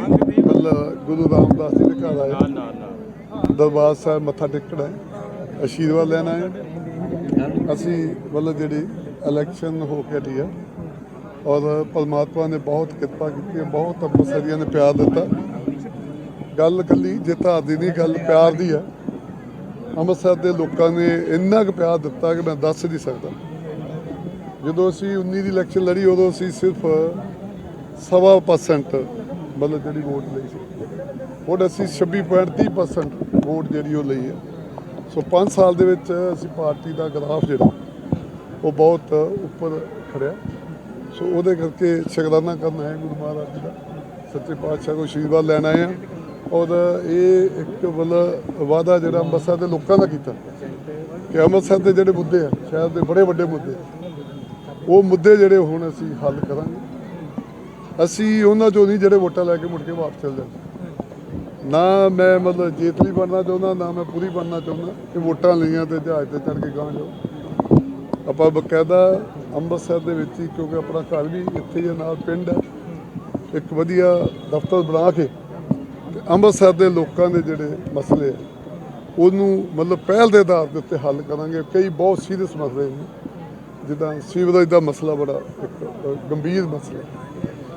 ਮਤਲਬ ਗੁਰੂ ਰਾਮਦਾਸ ਜੀ ਦੇ ਘਰ ਆਏ। ਦਰਬਾਰ ਸਾਹਿਬ ਮੱਥਾ ਟੇਕਣਾ ਹੈ ਆਸ਼ੀਰਵਾਦ ਲੈਣਾ ਹੈ ਅਸੀਂ ਮਤਲਬ ਜਿਹੜੀ ਇਲੈਕਸ਼ਨ ਹੋ ਕੇ ਹਟੀ ਆ। ਔਰ ਪਰਮਾਤਮਾ ਨੇ ਬਹੁਤ ਕਿਰਪਾ ਕੀਤੀ ਹੈ ਬਹੁਤ ਅੰਮ੍ਰਿਤਸਰੀਆਂ ਨੇ ਪਿਆਰ ਦਿੱਤਾ। ਗੱਲ ਕੱਲੀ ਜਿੱਤਾ ਦੀ ਨਹੀਂ ਗੱਲ ਪਿਆਰ ਦੀ ਆ। ਅੰਮ੍ਰਿਤਸਰ ਦੇ ਲੋਕਾਂ ਨੇ ਇੰਨਾ ਕੁ ਪਿਆਰ ਦਿੱਤਾ ਕਿ ਮੈਂ ਦੱਸ ਨਹੀਂ ਸਕਦਾ। ਜਦੋਂ ਅਸੀਂ 19 ਦੀ ਇਲੈਕਸ਼ਨ ਲੜੀ ਉਦੋਂ ਅਸੀਂ ਸਿਰਫ ਸਵਾ ਪਰਸੈਂਟ ਮਤਲਬ ਜਿਹੜੀ ਵੋਟ ਲਈ ਸੀ। ਹੁਣ ਅਸੀਂ 26.30% ਵੋਟ ਜਿਹੜੀ ਉਹ ਲਈ ਹੈ। ਸੋ 5 ਸਾਲ ਦੇ ਵਿੱਚ ਅਸੀਂ ਪਾਰਟੀ ਦਾ ਗ੍ਰਾਫ ਜਿਹੜਾ, ਉਹ ਬਹੁਤ ਉੱਪਰ ਖੜਿਆ। ਸੋ ਉਹਦੇ ਕਰਕੇ ਸ਼ੁਕਰਾਨਾ ਕਰਨਾ ਹੈ ਗੁਰੂ ਮਹਾਰਾਜ ਜੀ ਦਾ। ਸੱਚੇ ਪਾਤਸ਼ਾਹ ਕੋਲ ਆਸ਼ੀਰਵਾਦ ਲੈਣ ਆਏ ਆ ਔਰ ਇਹ ਇੱਕ ਮਤਲਬ ਵਾਅਦਾ ਜਿਹੜਾ ਅੰਮ੍ਰਿਤਸਰ ਦੇ ਲੋਕਾਂ ਦਾ ਕੀਤਾ। ਕਿ ਅੰਮ੍ਰਿਤਸਰ ਦੇ ਜਿਹੜੇ ਮੁੱਦੇ ਆ, ਸ਼ਹਿਰ ਦੇ ਬੜੇ ਵੱਡੇ ਮੁੱਦੇ ਉਹ ਮੁੱਦੇ ਜਿਹੜੇ ਹੁਣ ਅਸੀਂ ਹੱਲ ਕਰਾਂਗੇ। ਅਸੀਂ ਉਹਨਾਂ ਚੋਂ ਨਹੀਂ ਜਿਹੜੇ ਵੋਟਾਂ ਲੈ ਕੇ ਮੁੜ ਕੇ ਵਾਪਸ ਚਲ ਜਾਂਦੇ ਨਾ ਮੈਂ ਮਤਲਬ ਜੇਤਲੀ ਬਣਨਾ ਚਾਹੁੰਦਾ ਨਾ ਮੈਂ ਪੂਰੀ ਬਣਨਾ ਚਾਹੁੰਦਾ ਕਿ ਵੋਟਾਂ ਲਈਆਂ ਤੇ ਜਹਾਜ਼ ਤੇ ਚੜ ਕੇ ਗਾਂ ਜਾਓ। ਆਪਾਂ ਬਕਾਇਦਾ ਅੰਮ੍ਰਿਤਸਰ ਦੇ ਵਿੱਚ ਹੀ ਕਿਉਂਕਿ ਆਪਣਾ ਘਰ ਵੀ ਇੱਥੇ ਹੀ ਆ, ਨਾਲ ਪਿੰਡ ਹੈ ਇੱਕ ਵਧੀਆ ਦਫ਼ਤਰ ਬਣਾ ਕੇ ਤੇ ਅੰਮ੍ਰਿਤਸਰ ਦੇ ਲੋਕਾਂ ਦੇ ਜਿਹੜੇ ਮਸਲੇ ਆ ਉਹਨੂੰ ਮਤਲਬ ਪਹਿਲ ਦੇ ਆਧਾਰ ਦੇ ਉੱਤੇ ਹੱਲ ਕਰਾਂਗੇ। ਕਈ ਬਹੁਤ ਸੀਰੀਅਸ ਮਸਲੇ ਨੇ। ਜਿੱਦਾਂ ਸੀਵਰੇਜ ਦਾ ਮਸਲਾ ਬੜਾ ਇੱਕ ਗੰਭੀਰ ਮਸਲਾ।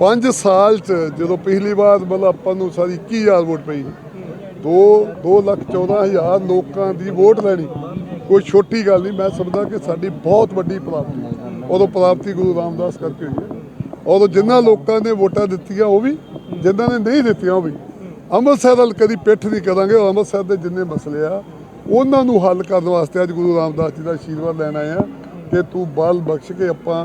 5 ਸਾਲ ਚ ਜਦੋਂ ਪਿਛਲੀ ਵਾਰ ਮਤਲਬ ਆਪਾਂ ਨੂੰ ਸਾਰੀ 21000 ਵੋਟ ਪਈ 2 2 ਲੱਖ 14 ਹਜ਼ਾਰ ਲੋਕਾਂ ਦੀ ਵੋਟ ਲੈਣੀ। ਕੋਈ ਛੋਟੀ ਗੱਲ ਨਹੀਂ, ਮੈਂ ਸਮਝਦਾ ਕਿ ਸਾਡੀ ਬਹੁਤ ਵੱਡੀ ਪ੍ਰਾਪਤੀ ਉਦੋਂ ਪ੍ਰਾਪਤੀ ਗੁਰੂ ਰਾਮਦਾਸ ਕਰਕੇ ਹੋਈ ਹੈ। ਉਦੋਂ ਜਿਨ੍ਹਾਂ ਲੋਕਾਂ ਨੇ ਵੋਟਾਂ ਦਿੱਤੀਆਂ, ਉਹ ਵੀ ਜਿਨ੍ਹਾਂ ਨੇ ਨਹੀਂ ਦਿੱਤੀਆਂ, ਉਹ ਵੀ। ਅੰਮ੍ਰਿਤਸਰ ਵੱਲ ਕਦੀ ਪਿੱਠ ਨਹੀਂ ਕਰਾਂਗੇ ਔਰ ਅੰਮ੍ਰਿਤਸਰ ਦੇ ਜਿੰਨੇ ਮਸਲੇ ਆ, ਉਹਨਾਂ ਨੂੰ ਹੱਲ ਕਰਨ ਵਾਸਤੇ ਅੱਜ ਗੁਰੂ ਰਾਮਦਾਸ ਜੀ ਦਾ ਆਸ਼ੀਰਵਾਦ ਲੈਣ ਆਏ ਆ ਕਿ ਤੂੰ ਬਲ ਬਖਸ਼ ਕੇ ਆਪਾਂ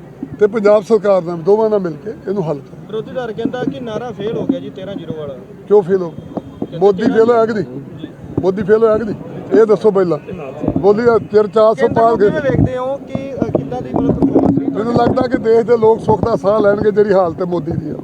ਤੇ ਪੰਜਾਬ ਸਰਕਾਰ ਵੀ, ਦੋਵਾਂ ਨਾਲ ਮਿਲ ਕੇ ਇਹਨੂੰ ਹੱਲ ਕਰ ਵਿਰੋਧੀ ਧਿਰ ਕਹਿੰਦਾ ਕਿ ਨਾਰਾ ਫੇਲ ਹੋ ਗਿਆ ਜੀ 13 ਜ਼ੀਰੋ ਵਾਲਾ। ਕਿਉਂ ਫੇਲ ਹੋ ਮੋਦੀ ਫੇਲ ਹੋਇਆ ਕਿ ਨਹੀਂ? ਮੋਦੀ ਫੇਲ ਹੋਇਆ ਕਿ ਨਹੀਂ? ਇਹ ਦੱਸੋ ਪਹਿਲਾਂ। ਚਿਰ 400 ਪਾਰ ਗਏ। ਕਿਵੇਂ ਵੇਖਦੇ ਹੋ ਕਿ ਅ, ਕਿੱਦਾਂ ਦੀ ਮਤਲਬ performance ਰਹੀ ਮੈਨੂੰ ਲੱਗਦਾ ਕਿ ਦੇਸ਼ ਦੇ ਲੋਕ ਸੁੱਖ ਦਾ ਸਾਹ ਲੈਣਗੇ ਜਿਹੜੀ ਹਾਲਤ ਹੈ ਮੋਦੀ ਦੀ ਹੈ